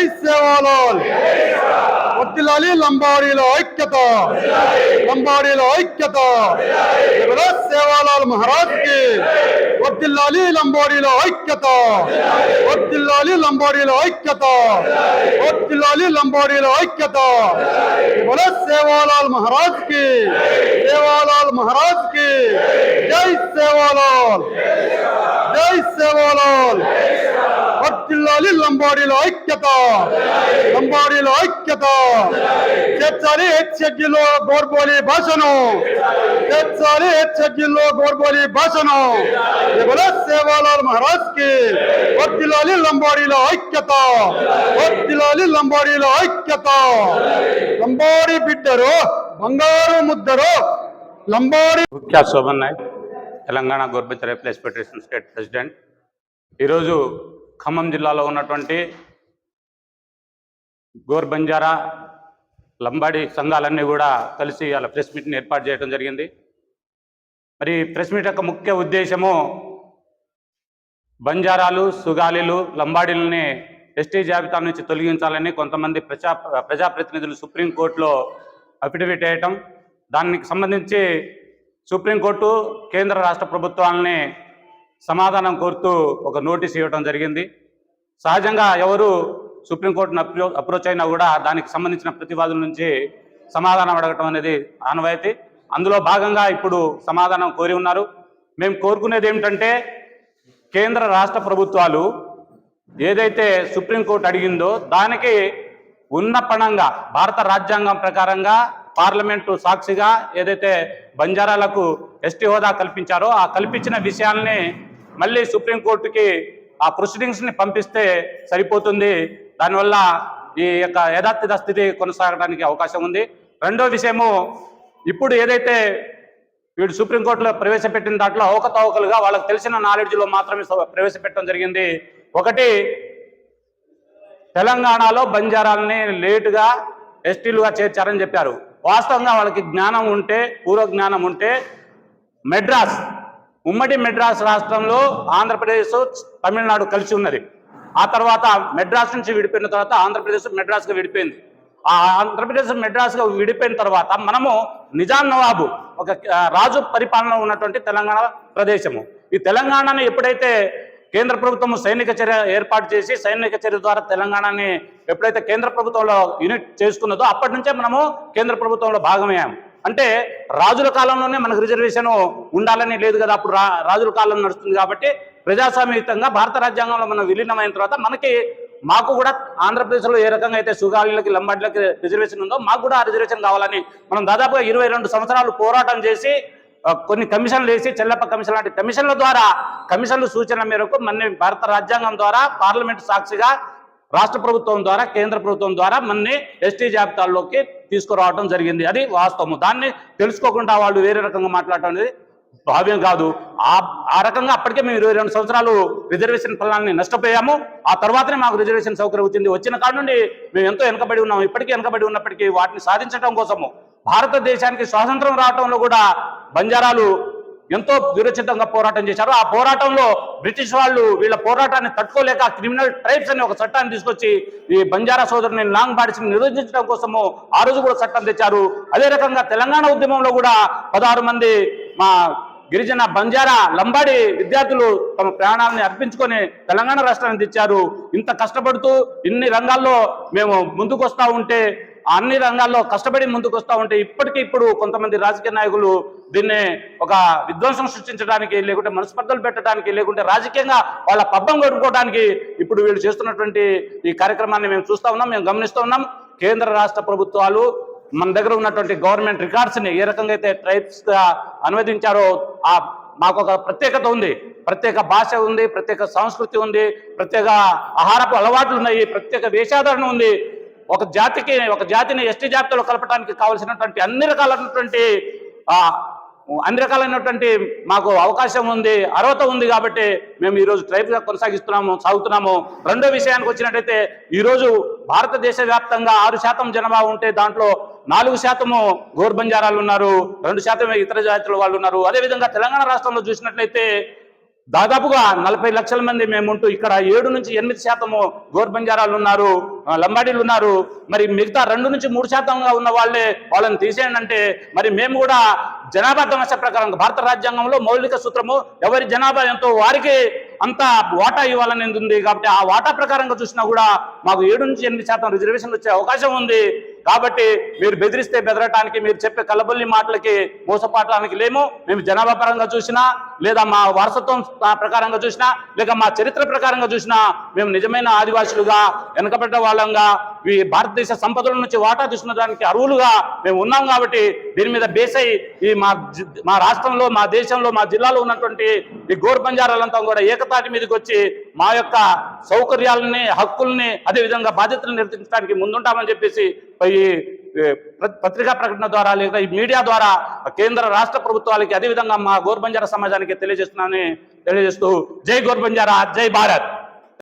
జై సేవాలో ఒత్తిలాలి లంబాడీలో ఐక్యత. లంబాడీలో ఐక్యత. యువరాజ్ సేవాలాల్ మహారాజ్కి ఒత్తిల్లాలి లంబాడీలో ఐక్యత. ఒత్తిల్లాలి లంబాడీలో ఐక్యత. ఒత్తిల్లాలి లంబాడీలో ఐక్యత. యువరాజ్ సేవాలాల్ మహారాజ్కి సేవాలాల్ మహారాజ్కి జై సేవాలాల్. జై సేవ వర్తిల్లాలి లంబాడీల ఐక్యత లంబాడీల ఐక్యత చేర్చాలి హెచ్ఎగ్గిలో గోర్బోలి భాషను చేర్చాలి హెచ్ఎగ్గిలో గోర్బోలి భాషను ఇవాళ సేవాలాల్ మహారాజ్కి వర్తిల్లాలి లంబాడీల ఐక్యత వర్తిల్లాలి లంబాడీల ఐక్యత లంబాడి బిడ్డరు బంగారు ముద్దరు లంబాడి ముఖ్య Shobhan Nayak Telangana government replace federation state president ఈరోజు ఖమ్మం జిల్లాలో ఉన్నటువంటి గోర్ బంజారా లంబాడి సంఘాలన్నీ కూడా కలిసి అలా ప్రెస్ మీట్ని ఏర్పాటు చేయడం జరిగింది. మరి ప్రెస్ మీట్ యొక్క ముఖ్య ఉద్దేశము బంజారాలు సుగాలీలు లంబాడీలని ఎస్టీ జాబితా నుంచి తొలగించాలని కొంతమంది ప్రజా ప్రజాప్రతినిధులు సుప్రీంకోర్టులో అఫిడవిట్ వేయటం దానికి సంబంధించి సుప్రీంకోర్టు కేంద్ర రాష్ట్ర ప్రభుత్వాలని సమాధానం కోరుతూ ఒక నోటీస్ ఇవ్వడం జరిగింది. సహజంగా ఎవరు సుప్రీంకోర్టును అప్రో అప్రోచ్ అయినా కూడా దానికి సంబంధించిన ప్రతివాదుల నుంచి సమాధానం అడగటం అనేది ఆనవాయితీ. అందులో భాగంగా ఇప్పుడు సమాధానం కోరి ఉన్నారు. మేము కోరుకునేది ఏమిటంటే కేంద్ర రాష్ట్ర ప్రభుత్వాలు ఏదైతే సుప్రీంకోర్టు అడిగిందో దానికి ఉన్న పణంగా భారత రాజ్యాంగం ప్రకారంగా పార్లమెంటు సాక్షిగా ఏదైతే బంజారాలకు ఎస్టీ హోదా కల్పించారో ఆ కల్పించిన విషయాల్ని మళ్ళీ సుప్రీంకోర్టుకి ఆ ప్రొసీడింగ్స్ని పంపిస్తే సరిపోతుంది. దానివల్ల ఈ యొక్క యథార్థిత స్థితి కొనసాగడానికి అవకాశం ఉంది. రెండో విషయము ఇప్పుడు ఏదైతే వీడు సుప్రీంకోర్టులో ప్రవేశపెట్టిన దాంట్లో అవకతవకలుగా వాళ్ళకి తెలిసిన నాలెడ్జ్లో మాత్రమే ప్రవేశపెట్టడం జరిగింది. ఒకటి తెలంగాణలో బంజారాలని లేటుగా ఎస్టీలుగా చేర్చారని చెప్పారు. వాస్తవంగా వాళ్ళకి జ్ఞానం ఉంటే పూర్వ జ్ఞానం ఉంటే మెడ్రాస్ ఉమ్మడి మెడ్రాస్ రాష్ట్రంలో ఆంధ్రప్రదేశ్ తమిళనాడు కలిసి ఉన్నది. ఆ తర్వాత మెడ్రాస్ నుంచి విడిపోయిన తర్వాత ఆంధ్రప్రదేశ్ మెడ్రాస్గా విడిపోయింది. ఆ ఆంధ్రప్రదేశ్ మెడ్రాస్గా విడిపోయిన తర్వాత మనము నిజాం నవాబు ఒక రాజు పరిపాలన ఉన్నటువంటి తెలంగాణ ప్రదేశము. ఈ తెలంగాణను ఎప్పుడైతే కేంద్ర ప్రభుత్వం సైనిక చర్య ఏర్పాటు చేసి సైనిక చర్య ద్వారా తెలంగాణని ఎప్పుడైతే కేంద్ర ప్రభుత్వంలో యూనిట్ చేసుకున్నదో అప్పటి నుంచే మనము కేంద్ర ప్రభుత్వంలో భాగమయ్యాము. అంటే రాజుల కాలంలోనే మనకు రిజర్వేషన్ ఉండాలని లేదు కదా అప్పుడు రా రాజుల కాలం నడుస్తుంది కాబట్టి ప్రజాస్వామ్యయుతంగా భారత రాజ్యాంగంలో మనం విలీనమైన తర్వాత మనకి మాకు కూడా ఆంధ్రప్రదేశ్లో ఏ రకంగా అయితే సుగాలిలకి లంబాడిలకి రిజర్వేషన్ ఉందో మాకు కూడా ఆ రిజర్వేషన్ కావాలని మనం దాదాపుగా ఇరవై రెండు సంవత్సరాలు పోరాటం చేసి కొన్ని కమిషన్లు వేసి చెల్లప్ప కమిషన్ లాంటి కమిషన్ల ద్వారా కమిషన్ల సూచనల మేరకు మన భారత రాజ్యాంగం ద్వారా పార్లమెంట్ సాక్షిగా రాష్ట్ర ప్రభుత్వం ద్వారా కేంద్ర ప్రభుత్వం ద్వారా మనని ఎస్టీ జాబితాల్లోకి తీసుకురావడం జరిగింది. అది వాస్తవము. దాన్ని తెలుసుకోకుండా వాళ్ళు వేరే రకంగా మాట్లాడటం అనేది భావ్యం కాదు. ఆ ఆ రకంగా అప్పటికే మేము ఇరవై రెండు సంవత్సరాలు రిజర్వేషన్ ఫలాన్ని నష్టపోయాము. ఆ తర్వాతనే మాకు రిజర్వేషన్ సౌకర్యం వచ్చింది. వచ్చిన కాడ నుండి మేము ఎంతో వెనకబడి ఉన్నాము. ఇప్పటికీ వెనకబడి ఉన్నప్పటికీ వాటిని సాధించడం కోసము. భారతదేశానికి స్వాతంత్రం రావడంలో కూడా బంజారాలు ఎంతో విరచితంగా పోరాటం చేశారు. ఆ పోరాటంలో బ్రిటిష్ వాళ్ళు వీళ్ళ పోరాటాన్ని తట్టుకోలేక క్రిమినల్ ట్రైబ్స్ అనే ఒక చట్టాన్ని తీసుకొచ్చి ఈ బంజారా సోదరుని లాంగ్ బాడీస్ నిరోధించడం కోసము ఆ రోజు కూడా చట్టం తెచ్చారు. అదే రకంగా తెలంగాణ ఉద్యమంలో కూడా పదహారు మంది మా గిరిజన బంజారా లంబాడి విద్యార్థులు తమ ప్రాణాలని అర్పించుకొని తెలంగాణ రాష్ట్రాన్ని తెచ్చారు. ఇంత కష్టపడుతూ ఇన్ని రంగాల్లో మేము ముందుకు వస్తూ ఉంటే అన్ని రంగాల్లో కష్టపడి ముందుకు వస్తూ ఉంటే ఇప్పటికీ ఇప్పుడు కొంతమంది రాజకీయ నాయకులు దీన్ని ఒక విధ్వంసం సృష్టించడానికి లేకుంటే మనస్పర్ధలు పెట్టడానికి లేకుంటే రాజకీయంగా వాళ్ళ పబ్బం గడుపుకోవడానికి ఇప్పుడు వీళ్ళు చేస్తున్నటువంటి ఈ కార్యక్రమాన్ని మేము చూస్తా ఉన్నాం మేము గమనిస్తూ ఉన్నాం. కేంద్ర రాష్ట్ర ప్రభుత్వాలు మన దగ్గర ఉన్నటువంటి గవర్నమెంట్ రికార్డ్స్ని ఏ రకంగా అయితే ట్రైబ్స్ అనువదించారో ఆ మాకు ఒక ప్రత్యేకత ఉంది. ప్రత్యేక భాష ఉంది ప్రత్యేక సంస్కృతి ఉంది ప్రత్యేక ఆహారపు అలవాట్లు ఉన్నాయి ప్రత్యేక వేషాధారణ ఉంది. ఒక జాతికి ఒక జాతిని ఎస్టీ జాబితాలో కలపడానికి కావలసినటువంటి అన్ని రకాలైనటువంటి అన్ని రకాలైనటువంటి మాకు అవకాశం ఉంది అర్హత ఉంది కాబట్టి మేము ఈరోజు ట్రైబ్గా కొనసాగిస్తున్నాము సాగుతున్నాము. రెండో విషయానికి వచ్చినట్టయితే ఈరోజు భారతదేశ వ్యాప్తంగా ఆరు శాతం జనాభా ఉంటే దాంట్లో నాలుగు శాతము గోర్బంజారాలు ఉన్నారు రెండు శాతం ఇతర జాతుల వాళ్ళు ఉన్నారు. అదేవిధంగా తెలంగాణ రాష్ట్రంలో చూసినట్లయితే దాదాపుగా నలభై లక్షల మంది మేము ఉంటూ ఇక్కడ ఏడు నుంచి ఎనిమిది శాతము గోర్బంజారాలు ఉన్నారు. లంబాడీలు ఉన్నారు. మరి మిగతా రెండు నుంచి మూడు శాతంగా ఉన్న వాళ్ళే వాళ్ళని తీసేయండి అంటే మరి మేము కూడా జనాభా సమస్య ప్రకారం భారత రాజ్యాంగంలో మౌలిక సూత్రము ఎవరి జనాభా ఎంతో వారికి అంత వాటా ఇవ్వాలని ఉంది. కాబట్టి ఆ వాటా ప్రకారంగా చూసినా కూడా మాకు ఏడు నుంచి ఎనిమిది శాతం రిజర్వేషన్ వచ్చే అవకాశం ఉంది. కాబట్టి మీరు బెదిరిస్తే బెదరటానికి మీరు చెప్పే కలబొల్లి మాటలకి మోసపాటానికి లేము. మేము జనాభా పరంగా చూసినా లేదా మా వారసత్వం ప్రకారంగా చూసినా లేక మా చరిత్ర ప్రకారంగా చూసినా మేము నిజమైన ఆదివాసులుగా వెనకబడ్డ వాళ్ళంగా ఈ భారతదేశ సంపదల నుంచి వాటా తీసుకున్నదానికి అరువులుగా మేము ఉన్నాం కాబట్టి దీని మీద బేస్ అయి ఈ మా మా రాష్ట్రంలో మా దేశంలో మా జిల్లాలో ఉన్నటువంటి ఈ గోర్ బంజారాలంతా కూడా ఏకతాటి మీదకి వచ్చి మా యొక్క సౌకర్యాలని హక్కుల్ని అదేవిధంగా బాధ్యతలు నిర్వహించడానికి ముందుంటామని చెప్పేసి ఈ పత్రికా ప్రకటన ద్వారా లేదా ఈ మీడియా ద్వారా కేంద్ర రాష్ట్ర ప్రభుత్వాలకి అదేవిధంగా మా గోర్బంజారా సమాజానికి తెలియజేస్తున్నానని తెలియజేస్తూ జై గోర్బంజారా జై భారత్.